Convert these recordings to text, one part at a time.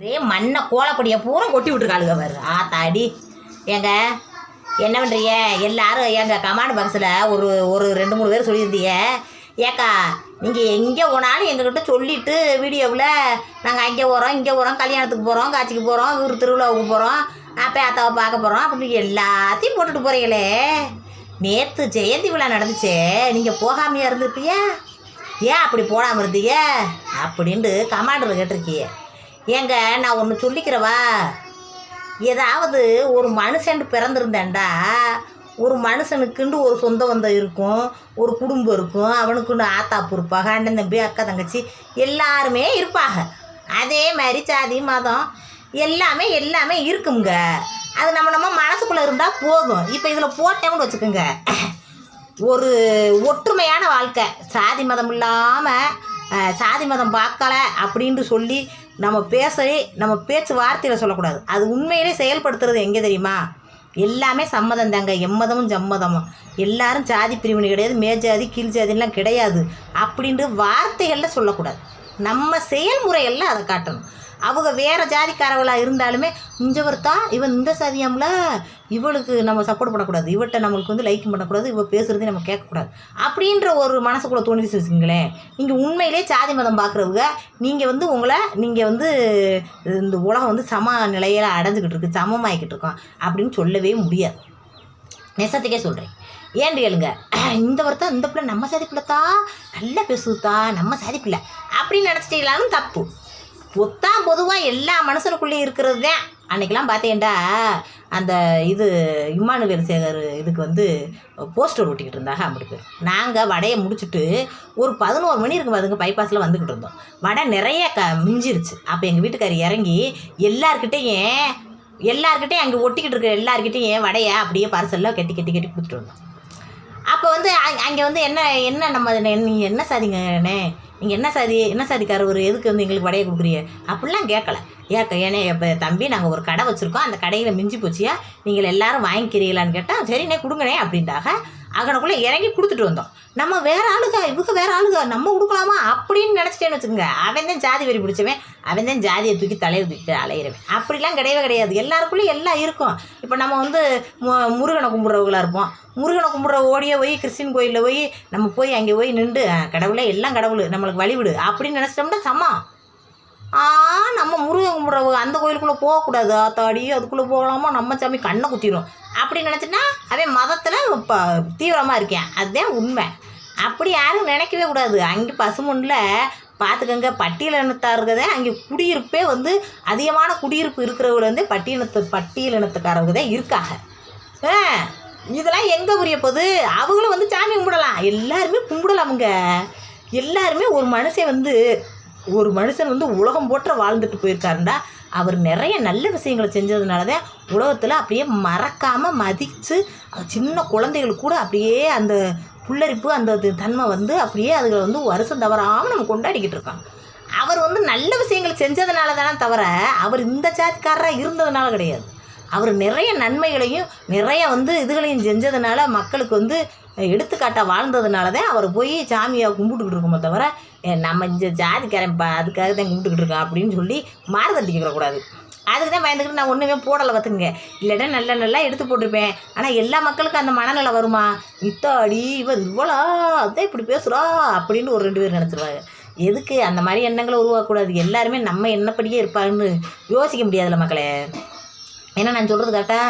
ஒரே மண்ணை கோலப்பொடியை பூரா கொட்டி விட்டுருக்காளுங்க பாரு ஆத்தாடி ஏங்க என்ன பண்ணுறீங்க எல்லாரும் எங்கள் கமாண்ட் பாக்ஸில் ஒரு ஒரு ரெண்டு மூணு பேர் சொல்லியிருந்தீங்க. ஏக்கா நீங்கள் எங்கே போனாலும் எங்ககிட்ட சொல்லிவிட்டு வீடியோவில் நாங்கள் அங்கே போகிறோம் இங்கே போகிறோம் கல்யாணத்துக்கு போகிறோம் காட்சிக்கு போகிறோம் ஊர் திருவிழாவுக்கு போகிறோம் அப்போ அத்தாவை பார்க்க போகிறோம் அப்படின்னு எல்லாத்தையும் போட்டுட்டு போகிறீங்களே நேற்று ஜெயந்தி விழா நடந்துச்சே நீங்கள் போகாமையாக இருந்திருப்பியா ஏன் அப்படி போடாமல் இருந்தீங்க? அப்படின்ட்டு கமாண்டர் கேட்டிருக்கீங்க. ஏங்க நான் ஒன்று சொல்லிக்கிறவா? ஏதாவது ஒரு மனுஷன் பிறந்திருந்தேன்டா. ஒரு மனுஷனுக்குண்டு ஒரு சொந்த பந்தம் இருக்கும் ஒரு குடும்பம் இருக்கும் அவனுக்குண்டு ஆத்தாப்பு இருப்பாங்க அண்ணன் தம்பி அக்கா தங்கச்சி எல்லாருமே இருப்பாங்க. அதே மாதிரி சாதி மதம் எல்லாமே எல்லாமே இருக்குங்க அது நம்ம நம்ம மனசுக்குள்ளே இருந்தால் போதும். இப்போ இதில் போட்டேன்னு வச்சுக்கோங்க. ஒரு ஒற்றுமையான வாழ்க்கை. சாதி மதம் இல்லாமல் சாதி மதம் பார்க்கல அப்படின்ட்டு சொல்லி நம்ம பேசவே நம்ம பேச்சு வார்த்தையில் சொல்லக்கூடாது. அது உண்மையிலே செயல்படுத்துறது எங்கே தெரியுமா? எல்லாமே சம்மதம் தாங்க. எம்மதமும் ஜம்மதமும். எல்லாரும் ஜாதி பிரிவினை கிடையாது மேஜாதி கீழ் ஜாதிலாம் கிடையாது அப்படின்ட்டு வார்த்தைகளில் சொல்லக்கூடாது. நம்ம செயல்முறைகளில் அதை காட்டணும். அவங்க வேறு ஜாதிக்காரவளாக இருந்தாலுமே இஞ்ச ஒருத்தா இவன் இந்த சாதியாம்ல இவளுக்கு நம்ம சப்போர்ட் பண்ணக்கூடாது. இவட்ட நம்மளுக்கு வந்து லைக் பண்ணக்கூடாது. இவள் பேசுகிறதே நம்ம கேட்கக்கூடாது. அப்படின்ற ஒரு மனசுக்குள்ளே தோணிச்சு வச்சுங்களேன் நீங்கள் உண்மையிலே சாதி மதம் பார்க்குறவங்க நீங்கள் வந்து உங்களை நீங்கள் வந்து இந்த உலகம் வந்து சம நிலையில் அடைஞ்சிக்கிட்டு இருக்கு சமமாகிக்கிட்டு இருக்கோம் அப்படின்னு சொல்லவே முடியாது. நெசத்துக்கே சொல்கிறேன் ஏன் கேளுங்க? இந்த வருத்தம் இந்த பிள்ளை நம்ம சாதி பிள்ளைத்தா? நல்லா பேசுதா நம்ம சாதி பிள்ளை. அப்படின்னு நினச்சிட்டீங்களாலும் தப்பு. பொத்தாம் பொதுவாக எல்லா மனுஷனுக்குள்ளேயும் இருக்கிறது தான் அன்றைக்கெலாம் பார்த்தேன்டா அந்த இது இம்மானுவேல் சேகர் இதுக்கு வந்து போஸ்டர் ஒட்டிக்கிட்டு இருந்தாங்க அப்படி பேர். நாங்கள் வடையை முடிச்சுட்டு ஒரு பதினோரு மணி இருக்கும் அதுங்க பைபாஸில் வந்துக்கிட்டு இருந்தோம். வடை நிறைய க மிஞ்சிருச்சு. அப்போ எங்கள் வீட்டுக்காரி இறங்கி எல்லார்கிட்டேயும் எல்லார்கிட்டையும் அங்கே ஒட்டிக்கிட்டு இருக்க எல்லாருக்கிட்டையும் வடையை அப்படியே பார்சலில் கட்டி கட்டி கட்டி கொடுத்துட்டு வந்தோம். அப்போ வந்து அங்கே வந்து என்ன என்ன நம்ம நீங்கள் என்ன சாதிங்கண்ணே நீங்கள் என்ன சாதி என்ன சாதிக்காரவர் எதுக்கு வந்து எங்களுக்கு வடையை கொடுக்குறீங்க? அப்படிலாம் கேட்கல. ஏக்க ஏனே இப்போ தம்பி நாங்கள் ஒரு கடை வச்சுருக்கோம். அந்த கடையில் மிஞ்சி போச்சியா? நீங்கள் எல்லாரும் வாங்கிக்கிறீங்களான்னு கேட்டால் சரிண்ணே கொடுங்கண்ணே அப்படின்ட்டாக அங்கனக்குள்ளே இறங்கி கொடுத்துட்டு வந்தோம். நம்ம வேற ஆளுங்க இவங்க வேற ஆளுங்க நம்ம கொடுக்கலாமா? அப்படின்னு நினச்சிட்டேன்னு வச்சுக்கோங்க. அவன் தான் ஜாதி வெறி பிடிச்சவன். அவன் தான் ஜாதியை தூக்கி தலையை தூக்கி அலையிறவன். அப்படிலாம் கிடையவே கிடையாது. எல்லாருக்குள்ளேயும் எல்லாம் இருக்கும். இப்போ நம்ம வந்து மு- முருகனை கும்பிட்றவங்களாக இருப்போம். முருகனை கும்பிட்ற ஓடியே போய் கிறிஸ்டின் கோயிலில் போய் நம்ம போய் அங்கே போய் நின்று கடவுளே எல்லாம் கடவுள். நம்மளுக்கு வழிவிடு. அப்படின்னு நினச்சிட்டோம்னா சமம். ஆ நம்ம முருகன் கும்பிட்றவங்க அந்த கோயிலுக்குள்ளே போகக்கூடாது. ஆத்தாடி அதுக்குள்ளே போகலாமா? நம்ம சாமி கண்ணை குத்திடும் அப்படி நினச்சின்னா அவன் மதத்தில் இப்போ தீவிரமாக இருக்கேன். அதுதான் உண்மை. அப்படி யாரும் நினைக்கவே கூடாது. அங்கே பசுமொன்னில் பார்த்துக்கங்க பட்டியல் இருக்கதே அங்கே குடியிருப்பே வந்து அதிகமான குடியிருப்பு இருக்கிறவங்க வந்து பட்டியலினத்து பட்டியல் இனத்துக்காரவங்க தான் இருக்காங்க. ஆ இதெல்லாம் எங்கே புரிய போகுது? அவங்களும் வந்து சாமி கும்பிடலாம். எல்லாருமே கும்பிடலாமுங்க. எல்லாருமே ஒரு மனுஷன் வந்து ஒரு மனுஷன் வந்து உலகம் போற்ற வாழ்ந்துட்டு போயிருக்காருண்டா. அவர் நிறைய நல்ல விஷயங்களை செஞ்சதுனால தான் உலகத்தில் அப்படியே மறக்காமல் மதித்து சின்ன குழந்தைகள் கூட அப்படியே அந்த புல்லரிப்பு அந்த தன்மை வந்து அப்படியே அதுகளை வந்து வருஷம் தவறாமல் நம்ம கொண்டாடிக்கிட்டு இருக்கோம் அவர் வந்து நல்ல விஷயங்கள் செஞ்சதுனால தானே தவிர அவர் இந்த ஜாதிக்காரராக இருந்ததுனால கிடையாது. அவர் நிறைய நன்மைகளையும் நிறைய வந்து இதுகளையும் செஞ்சதுனால மக்களுக்கு வந்து எடுத்துக்காட்டாக வாழ்ந்ததுனால தான் அவர் போய் சாமியை கும்பிட்டுக்கிட்டு இருக்கோமே தவிர நம்ம இந்த ஜாதிக்காரன் பா அதுக்காக தான் கும்பிட்டுக்கிட்டு இருக்கோம் அப்படின்னு சொல்லி மாறுதண்டிக்கிறக்கூடாது அதுக்கு தான் பயந்துக்கிட்டு நான் ஒன்றுமே போடலை பார்த்துங்க இல்லைன்னா நல்லா நல்லா எடுத்து போட்டிருப்பேன். ஆனால் எல்லா மக்களுக்கும் அந்த மனநிலை வருமா? இத்தாடி இவன் இவ்வளோ அதான் இப்படி பேசுகிறா அப்படின்னு ஒரு ரெண்டு பேர் நினச்சிருவாங்க. எதுக்கு அந்த மாதிரி எண்ணங்களை உருவாக்கக்கூடாது? எல்லாருமே நம்ம என்னப்படியே இருப்பாங்கன்னு யோசிக்க முடியாதுல்ல மக்களே. ஏன்னா நான் சொல்கிறது கரெக்டா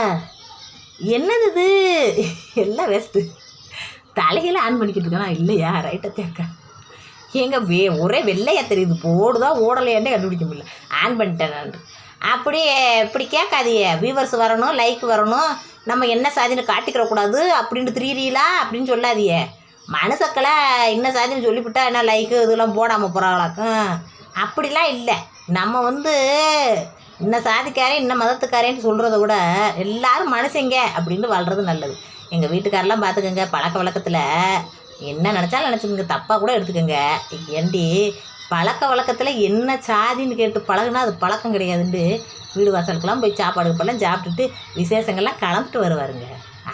என்னது இது? எல்லாம் வேஸ்ட்டு தலையில ஆன் பண்ணிக்கிட்டு இருக்கேனா? இல்லையா? ரைட்டாக தேக்க ஏங்க வே ஒரே வெள்ளையாக தெரியுது. போடுதா ஓடலையாண்டே கண்டுபிடிக்க முடியல. ஆன் பண்ணிட்டேன் நான். அப்படியே இப்படி கேட்காதிய வியூவர்ஸ் வரணும் லைக் வரணும். நம்ம என்ன சாதின்னு காட்டிக்கிறக்கூடாது அப்படின்ட்டு திரியிறீங்களா அப்படின்னு சொல்லாதியே மனுஷக்களை என்ன சாதின்னு சொல்லிவிட்டா என்ன லைக்கு இதெல்லாம் போடாமல் போகிறாங்களாக்கும் அப்படிலாம் இல்லை. நம்ம வந்து இன்ன சாதிக்காரன் இன்ன மதத்துக்காரேன்னு சொல்கிறத விட எல்லாரும் மனுஷங்க அப்படின்னு வாழ்கிறது நல்லது. எங்கள் வீட்டுக்காரெல்லாம் பார்த்துக்கோங்க பழக்க வழக்கத்தில் என்ன நினச்சாலும் நினச்சிக்கோங்க தப்பாக கூட எடுத்துக்கோங்க. ஏண்டி பழக்க வழக்கத்தில் என்ன சாதின்னு கேட்டு பழகுனா அது பழக்கம் கிடையாதுன்ட்டு வீடு வாசலுக்கெல்லாம் போய் சாப்பாடு இப்பெல்லாம் சாப்பிட்டுட்டு விசேஷங்கள்லாம் கலந்துட்டு வருவாருங்க.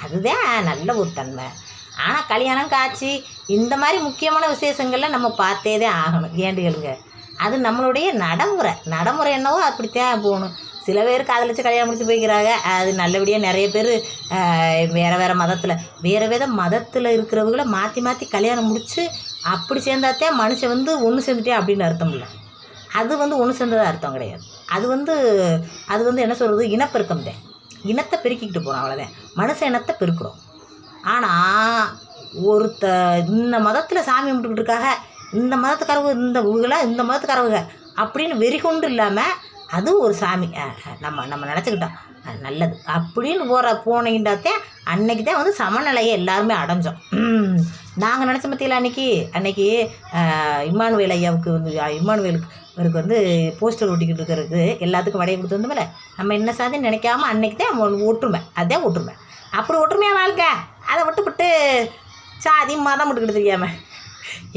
அதுதான் நல்ல ஒரு தன்மை. ஆனால் கல்யாணம் காட்சி இந்த மாதிரி முக்கியமான விசேஷங்கள்லாம் நம்ம பார்த்தே தான் ஆகணும். ஏண்டுகளுங்க அது நம்மளுடைய நடைமுறை. நடைமுறை என்னவோ அப்படித்தான் போகணும். சில பேர் காதலிச்சு கல்யாணம் முடிச்சு போய்க்கிறாங்க. அது நல்லபடியாக நிறைய பேர் வேறு வேறு மதத்தில் வேறு வேறு மதத்தில் இருக்கிறவங்கள மாற்றி மாற்றி கல்யாணம் முடித்து அப்படி சேர்ந்தாத்தே மனுஷன் வந்து ஒன்று சேர்ந்துட்டே அப்படின்னு அர்த்தம் இல்லை. அது வந்து ஒன்று சேர்ந்ததா அர்த்தம் கிடையாது. அது வந்து அது வந்து என்ன சொல்கிறது இனப்பெருக்கம் தான். இனத்தை பெருக்கிக்கிட்டு போகிறோம் அவ்வளோதான் மனுஷ இனத்தை பெருக்கிறோம். ஆனால் ஒருத்த இந்த மதத்தில் சாமி கும்பிட்டுக்கிட்டு இருக்காக இந்த மதத்துக்காரவு இந்த இவங்கள இந்த மதத்துக்காரவங்க அப்படின்னு வெறி கொண்டு இல்லாமல் அதுவும் ஒரு சாமி. நம்ம நம்ம நினச்சிக்கிட்டோம் நல்லது. அப்படின்னு போகிற போனீங்கடாத்தே அன்னைக்கு தான் வந்து சமநிலையை எல்லாருமே அடைஞ்சோம். நாங்கள் நினச்ச மத்தியில் அன்னைக்கு அன்னைக்கு இம்மானுவேல் ஐயாவுக்கு வந்து இம்மானுவேலுக்கு இவருக்கு வந்து போஸ்டர் ஒட்டிக்கிட்டு இருக்கிறதுக்கு எல்லாத்துக்கும் வடையை கொடுத்து வந்தோம்ல. நம்ம என்ன சாதின்னு நினைக்காம அன்னைக்கு தான் ஒற்றுமை. அதே ஒற்றுமை. அப்படி ஒற்றுமையாக வாழ்க்கை. அதை விட்டுவிட்டு சாதி மதம் விட்டுக்கிட்டு தெரியாமல்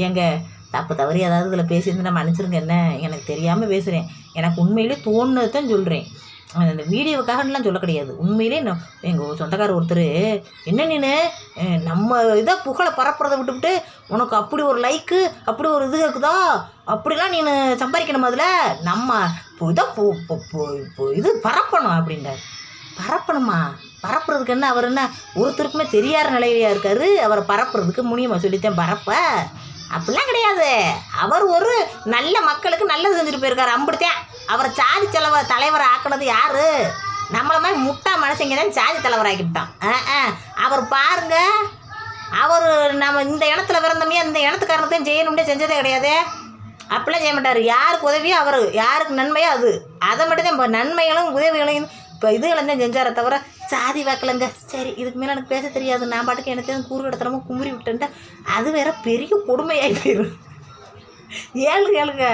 எங்கள் தப்பு தவறி ஏதாவது இதில் பேசியிருந்தா மன்னிச்சிருங்க என்ன? எனக்கு தெரியாமல் பேசுகிறேன் எனக்கு உண்மையிலே தோணுனது தான் சொல்கிறேன் அந்த வீடியோவுக்காகலாம் சொல்ல கிடையாது. உண்மையிலே நான் எங்கள் சொந்தக்கார ஒருத்தர் என்ன நீனு? நம்ம இதை புகழை பரப்புறதை விட்டுவிட்டு உனக்கு அப்படி ஒரு லைக்கு அப்படி ஒரு இது இருக்குதா? அப்படிலாம் நீ சம்பாதிக்கணும் அதில்? நம்ம இதை பு- இது பரப்பணும் அப்படின்றார். பரப்பணுமா? பரப்புறதுக்கு என்ன? அவர் என்ன ஒருத்தருக்குமே தெரியாத நிலையிலையா இருக்காரு? அவரை பரப்புறதுக்கு முனியமாக சொல்லித்தேன் பரப்ப. அப்படிலாம் கிடையாது. அவர் ஒரு நல்ல மக்களுக்கு நல்லது செஞ்சுட்டு போயிருக்காரு அப்படித்தான் அவரை சாதி செலவ தலைவரை ஆக்குனது யார்? நம்மள மாதிரி முட்டா மனுஷங்க தான் சாதி தலைவர் ஆ அவர் பாருங்க. அவர் நம்ம இந்த இடத்துல பிறந்தோமே இந்த இனத்துக்காரனத்தையும் செய்யணும்னே செஞ்சதே கிடையாது. அப்படிலாம் செய்ய மாட்டார். யாருக்கு உதவியோ அவர். யாருக்கு நன்மையோ அது. அதை மட்டும் தான் இப்போ நன்மைகளும் உதவிகளையும் இப்போ இதுகளை தான் செஞ்சாரே தவிர சாதி வாக்கலங்க. சரி இதுக்கு மேலே எனக்கு பேச தெரியாது. நான் பாட்டுக்கு எனக்கு கூறு இடத்துலமா குமுறி விட்டேன்ட்டா அது வேற பெரிய கொடுமையாகி போயிடும் ஏழு ஏழுங்க.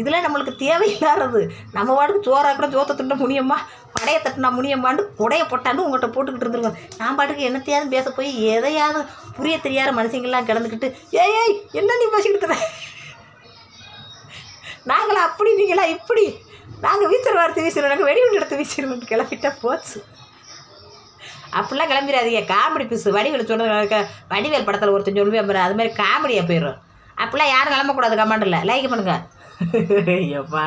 இதெல்லாம் நம்மளுக்கு தேவையில்லாதது. நம்ம பாட்டுக்கு சோறாக்கிற சோத்த திட்ட முடியுமா? படையை தட்டினா முடியுமான்னு குடையை போட்டான்னு உங்கள்கிட்ட போட்டுக்கிட்டு இருந்துருங்க நான் பாட்டுக்கு என்னத்தையாவது பேச போய் எதையாவது புரிய தெரியாத மனுஷங்கள்லாம் கிடந்துக்கிட்டு ஏய் ஏய் என்ன நீ பேசிக்கிட்டு நாங்களா அப்படி நீங்களா இப்படி. நாங்கள் வீச்சல் வார்த்தை வீசுகிறோம் நாங்கள் வெடிகுண்டு எடுத்து வீசுகிறோம் கிளப்பிட்டா போச்சு. அப்படிலாம் கிளம்பிடாதீங்க. காமெடி பீஸு வடிவேல் சொன்னது வடிவேல் படத்தில் ஒருத்தன் சொல்லுவேன் பாரு அது மாதிரி காமெடியாக போயிடும் அப்படிலாம் யாரும் கிளம்பக்கூடாது கமாண்டில் லைக் பண்ணுங்க. ஐயப்பா.